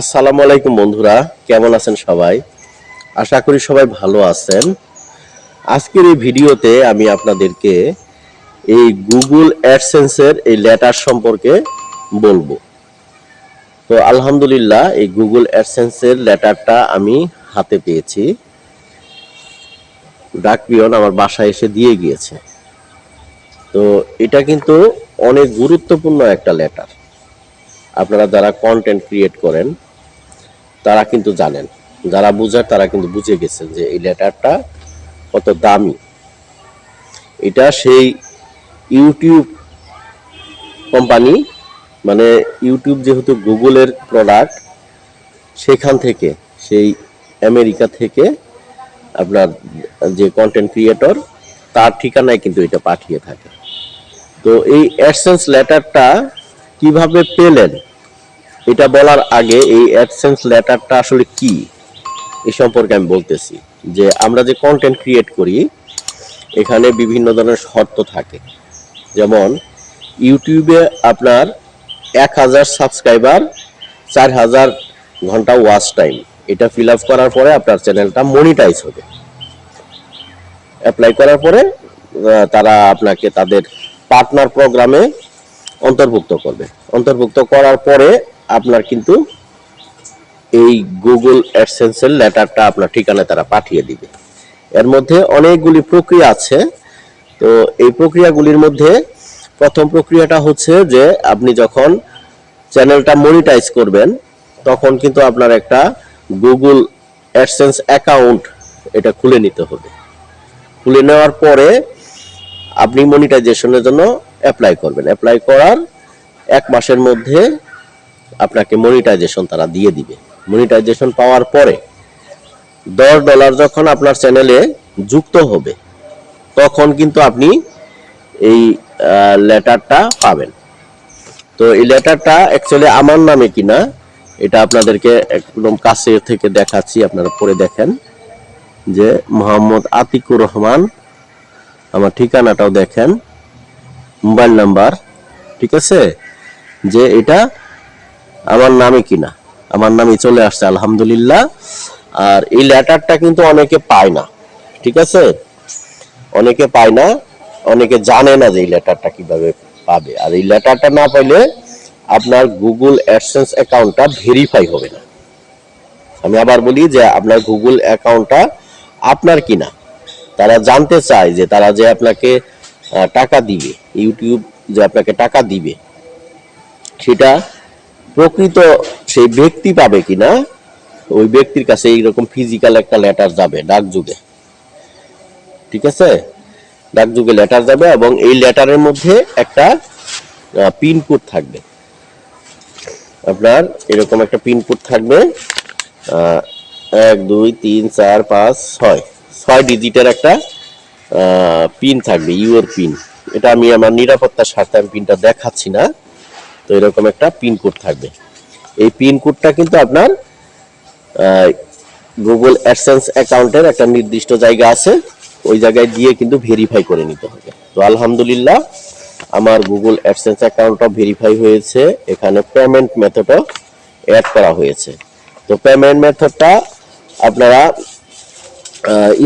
আসসালামু আলাইকুম বন্ধুরা, কেমন আছেন সবাই? আশা করি সবাই ভালো আছেন। আজকের এই ভিডিওতে আমি আপনাদেরকে এই গুগল অ্যাডসেন্সের এই লেটার সম্পর্কে বলব। তো আলহামদুলিল্লাহ, এই গুগল অ্যাডসেন্সের লেটারটা আমি হাতে পেয়েছি। ডাকপিয়ন আমার বাসায় এসে দিয়ে গিয়েছে। তো এটা কিন্তু অনেক গুরুত্বপূর্ণ একটা লেটার আপনারা যারা কন্টেন্ট ক্রিয়েট করেন তারা কিন্তু জানেন। যারা বুঝার তারা কিন্তু বুঝে গেছেন যে এই লেটারটা কত দামি। এটা সেই ইউটিউব কোম্পানি মানে ইউটিউব যেহেতু গুগলের প্রোডাক্ট সেখান থেকে, সেই আমেরিকা থেকে আপনার যে কন্টেন্ট ক্রিয়েটর তার ঠিকানায় কিন্তু এটা পাঠিয়ে থাকে। তো এই অ্যাডসেন্স লেটারটা কীভাবে পেলেন? এটা বলার আগে এই অ্যাডসেন্স লেটারটা আসলে কি? এ সম্পর্কে আমি বলতেছি যে আমরা যে কন্টেন্ট ক্রিয়েট করি, এখানে বিভিন্ন ধরনের শর্ত থাকে। যেমন ইউটিউবে আপনার এক হাজার সাবস্ক্রাইবার চার হাজার ঘণ্টা ওয়াচ টাইম এটা ফিল আপ করার পরে আপনার চ্যানেলটা মনিটাইজ হবে। অ্যাপ্লাই করার পরে তারা আপনাকে তাদের পার্টনার প্রোগ্রামে অন্তর্ভুক্ত করবে। অন্তর্ভুক্ত করার পরে আপনার কিন্তু এই গুগল অ্যাডসেন্সের লেটারটা আপনার ঠিকানায় তারা পাঠিয়ে দিবে। এর মধ্যে অনেকগুলি প্রক্রিয়া আছে। তো এই প্রক্রিয়াগুলির মধ্যে প্রথম প্রক্রিয়াটা হচ্ছে যে আপনি যখন চ্যানেলটা মনিটাইজ করবেন, তখন কিন্তু আপনার একটা গুগল অ্যাডসেন্স অ্যাকাউন্ট এটা খুলে নিতে হবে। খুলে নেওয়ার পরে আপনি মনিটাইজেশনের জন্য অ্যাপ্লাই করবেন। অ্যাপ্লাই করার এক মাসের মধ্যে আপনাকে মনিটাইজেশন তারা দিয়ে দিবে। মনিটাইজেশন পাওয়ার পরে দশ ডলার যখন আপনার চ্যানেলে যুক্ত হবে, তখন কিন্তু আপনি এই লেটারটা পাবেন। তো এই লেটারটা অ্যাকচুয়ালি আমার নামে কিনা, এটা আপনাদেরকে একদম কাছে থেকে দেখাচ্ছি, আপনারা পড়ে দেখেন। যে মোহাম্মদ আতিকুর রহমান, আমার ঠিকানাটাও দেখেন, মোবাইল নাম্বার, ঠিক আছে? যে এটা আমার নামে কিনা? আমার নামে চলে আসছে, আলহামদুলিল্লাহ। আর এই লেটারটা কিন্তু অনেকে পায় না, ঠিক আছে? অনেকে পায় না, অনেকে জানে না যে এই লেটারটা কীভাবে পাবে। আর এই লেটারটা না পাইলে আপনার গুগল অ্যাডসেন্স অ্যাকাউন্টটা ভেরিফাই হবে না। আমি আবার বলি যে আপনার গুগল অ্যাকাউন্টটা আপনার কিনা? তারা জানতে চায় যে তারা যে আপনাকে টাকা দিবে ইউটিউব যে আপনাকে টাকা দিবে, সেটা প্রকৃত সেই ব্যক্তি পাবে কিনা, ওই ব্যক্তির কাছে এইরকম ফিজিক্যাল একটা লেটার যাবে, ডাক যুগে। ঠিক আছে? ডাক যুগে লেটার যাবে এবং এই লেটারের মধ্যে একটা পিনকোড থাকবে। আপনার এরকম একটা পিনকোড থাকবে এক, দুই, তিন, চার, পাঁচ, ছয়। ছয় ডিজিটের একটা পিন থাকবে ইউর পিন এটা আমি আমার নিরাপত্তার স্বার্থে আমি পিনটা দেখাচ্ছি না। তো এরকম একটা পিন কোড থাকবে। এই পিন কোডটা কিন্তু আপনার গুগল অ্যাডসেন্স অ্যাকাউন্টের একটা নির্দিষ্ট জায়গা আছে। ওই জায়গায় দিয়ে কিন্তু ভেরিফাই করে নিতে হবে। তো আলহামদুলিল্লাহ, আমার গুগল অ্যাডসেন্স অ্যাকাউন্টটা ভেরিফাই হয়েছে। এখানে পেমেন্ট মেথডও অ্যাড করা হয়েছে। তো পেমেন্ট মেথডটা আপনারা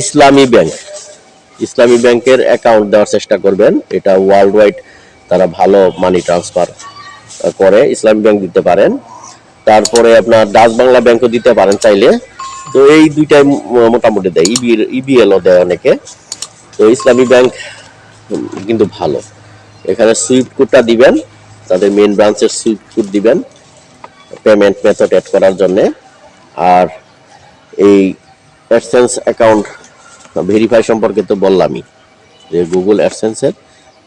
ইসলামী ব্যাংক, ইসলামী ব্যাংকের অ্যাকাউন্ট দেওয়ার চেষ্টা করবেন। এটা ওয়ার্ল্ড ওয়াইড তারা ভালো মানি ট্রান্সফার করে ইসলামী ব্যাংক দিতে পারেন। তারপরে আপনার ডাচ বাংলা ব্যাংকও দিতে পারেন চাইলে। তো এই দুইটাই মোটামুটি দেয়। ইবি ইবিএলও দেয় অনেকে। তো ইসলামী ব্যাংক কিন্তু ভালো। এখানে সুইফট কোডটা দিবেন। তাদের মেন ব্রাঞ্চের সুইফট কোড দিবেন। পেমেন্ট মেথড অ্যাড করার জন্যে। আর এই অ্যাডসেন্স অ্যাকাউন্ট ভেরিফাই সম্পর্কে তো বললামই যে গুগল অ্যাডসেন্সের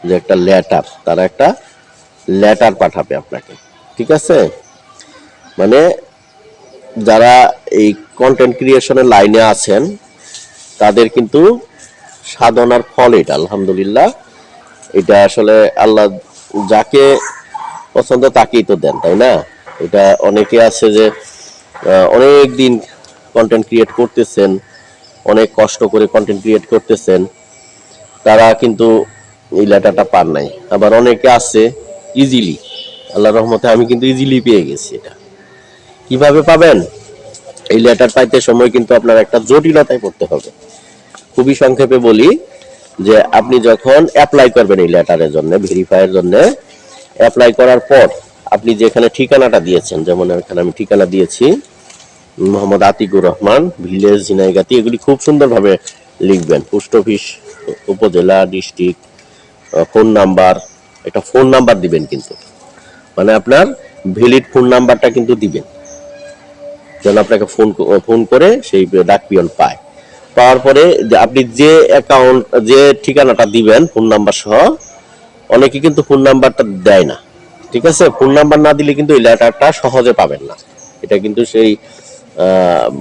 যে একটা লেটার তারা একটা লেটার পাঠাবে আপনাকে, ঠিক আছে? মানে যারা এই কন্টেন্ট ক্রিয়েশনের লাইনে আছেন, তাদের কিন্তু সাধনার ফল এটা, আলহামদুলিল্লাহ। এটা আসলে আল্লাহ যাকে পছন্দ তাকেই তো দেন, তাই না? এটা অনেকে আছে যে অনেক দিন কন্টেন্ট ক্রিয়েট করতেছেন, অনেক কষ্ট করে কন্টেন্ট ক্রিয়েট করতেছেন, তারা কিন্তু এই লেটারটা পান নাই। আবার অনেকে আছে ইজিলি আল্লাহ রহমতে আমি কিন্তু ইজিলি পেয়ে গেছি এটা। কীভাবে পাবেন? এই লেটার পাইতে সময় কিন্তু আপনার একটা জটিলতায় পড়তে হবে। খুবই সংক্ষেপে বলি যে, আপনি যখন অ্যাপ্লাই করবেন এই লেটারের জন্য ভেরিফাইয়ের জন্য অ্যাপ্লাই করার পর আপনি যেখানে ঠিকানাটা দিয়েছেন, যেমন এখানে আমি ঠিকানা দিয়েছি, মোহাম্মদ আতিকুর রহমান, ভিলেজ, ঝিনাইগাতি, এগুলি খুব সুন্দরভাবে লিখবেন। Post office, upazila, district, phone number একটা ফোন নাম্বার দিবেন কিন্তু। মানে আপনার ভ্যালিড ফোন নাম্বারটা কিন্তু দিবেন। যেন আপনাকে ফোন ফোন করে সেই ডাক পিয়ন পায়। পাওয়ার পরে আপনি যে অ্যাকাউন্ট যে ঠিকানাটা দিবেন ফোন নাম্বার সহ, অনেকে কিন্তু ফোন নাম্বারটা দেয় না। ঠিক আছে? ফোন নাম্বার না দিলে কিন্তু এই লেটারটা সহজে পাবেন না। এটা কিন্তু সেই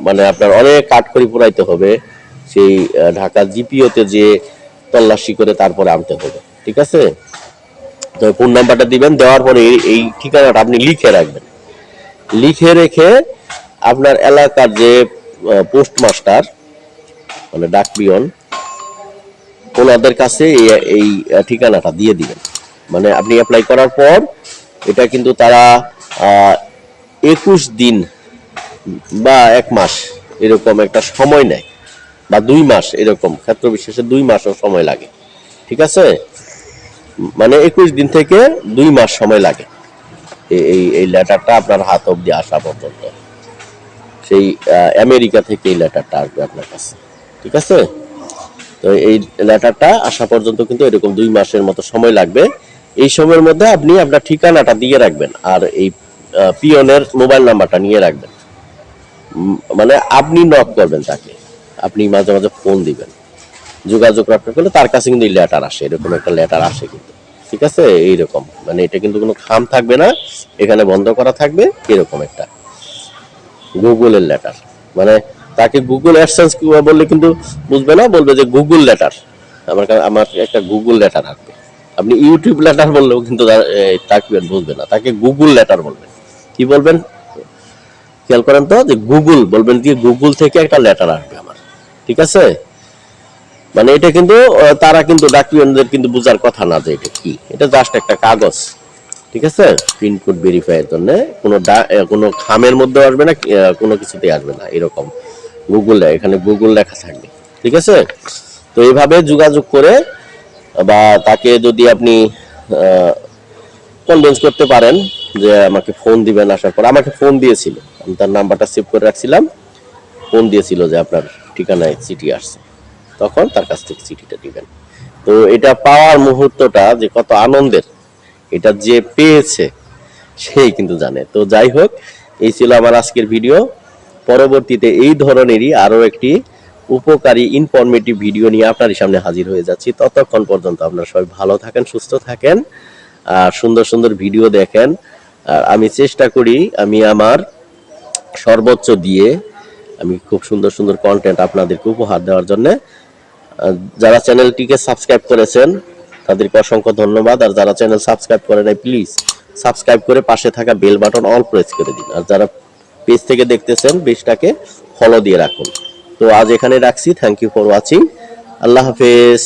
মানে আপনার অনেক কাঠখড়ি পুরাইতে হবে। সেই ঢাকা জিপিওতে যে তল্লাশি করে তারপরে আনতে হবে। ঠিক আছে? তো ফোন নাম্বারটা দিবেন, দেওয়ার পরে এই- ঠিকানাটা আপনি লিখে রাখবেন। লিখে রেখে আপনার এলাকার যে পোস্টমাস্টার মানে ডাকপিয়ন, ওনাদের কাছে এই ঠিকানাটা দিয়ে দিবেন। মানে আপনি অ্যাপ্লাই করার পর, এটা কিন্তু তারা একুশ দিন বা এক মাস এরকম একটা সময় নেয়, বা দুই মাস এরকম ক্ষেত্র বিশেষে দুই মাসও সময় লাগে। ঠিক আছে? মানে একুশ দিন থেকে দুই মাস সময় লাগে। এই- এই লেটারটা আপনার হাত অব্দি আসা পর্যন্ত। সেই আমেরিকা থেকে এই লেটারটা আসবে আপনার কাছে। ঠিক আছে? তো এই লেটারটা আসা পর্যন্ত কিন্তু এরকম দুই মাসের মতো সময় লাগবে। এই সময়ের মধ্যে আপনি আপনার ঠিকানাটা দিয়ে রাখবেন আর এই পিয়নের মোবাইল নাম্বারটা নিয়ে রাখবেন। মানে আপনি নক করবেন তাকে। আপনি মাঝে মাঝে ফোন দিবেন। যোগাযোগ রাখতে করলে তার কাছে কিন্তু এই লেটার আসে এরকম একটা লেটার আসে কিন্তু। ঠিক আছে? এইরকম। মানে এটা কিন্তু কোনো খাম থাকবে না এখানে বন্ধ করা থাকবে এরকম একটা গুগলের লেটার মানে তাকে গুগল অ্যাডসেন্স বললে কিন্তু বুঝবে না বলবে যে গুগল লেটার আমার আমার একটা গুগল লেটার আসবে আপনি ইউটিউব লেটার বললেও কিন্তু তার, এ, তাকে বুঝবে না। তাকে গুগল লেটার বলবেন। কি বলবেন? খেয়াল করেন তো যে গুগল বলবেন কি গুগল থেকে একটা লেটার আসবে আমার। ঠিক আছে? মানে এটা কিন্তু তারা কিন্তু ডাকিয়ানদের কিন্তু বোঝার কথা না যে এটা কি। এটা জাস্ট একটা কাগজ, ঠিক আছে? পিনকোড ভেরিফাইয়ের জন্য কোনো কোনো খামের মধ্যে আসবে না কোনো কিছুতে আসবে না, এরকম। গুগল এখানে গুগল লেখা থাকবে, ঠিক আছে? তো এইভাবে যোগাযোগ করে, বা তাকে যদি আপনি কনভিন্স করতে পারেন যে আমাকে ফোন দিবেন আসার পর, আমাকে ফোন দিয়েছিল। আমি তার নাম্বারটা সেভ করে রাখছিলাম। ফোন দিয়েছিল যে আপনার ঠিকানায় চিঠি আসছে। তখন তার কাছ থেকে চিঠিটা দিবেন তো এটা পাওয়ার মুহূর্তটা যে কত আনন্দের, এটা যে পেয়েছে, সেই কিন্তু জানে। তো যাই হোক, এই ছিল আমার আজকের ভিডিও। পরবর্তীতে এই ধরনেরই আরও একটি উপকারী ইনফরমেটিভ ভিডিও নিয়ে আপনার সামনে হাজির হয়ে যাচ্ছি। ততক্ষণ পর্যন্ত আপনারা সবাই ভালো থাকেন, সুস্থ থাকেন, আর সুন্দর সুন্দর ভিডিও দেখেন। আর আমি চেষ্টা করি, আমি আমার সর্বোচ্চ দিয়ে আমি খুব সুন্দর সুন্দর কন্টেন্ট আপনাদেরকে উপহার দেওয়ার জন্য যারা চ্যানেলটিকে সাবস্ক্রাইব করেছেন, তাদেরকে অসংখ্য ধন্যবাদ। আর যারা চ্যানেল সাবস্ক্রাইব করে নাই, প্লিজ সাবস্ক্রাইব করে পাশে থাকা বেল বাটন অল প্রেস করে দিন। আর যারা পেজ থেকে দেখতেছেন, পেজটাকে ফলো দিয়ে রাখুন। তো আজ এখানে রাখছি। Thank you for watching Allah হাফেজ।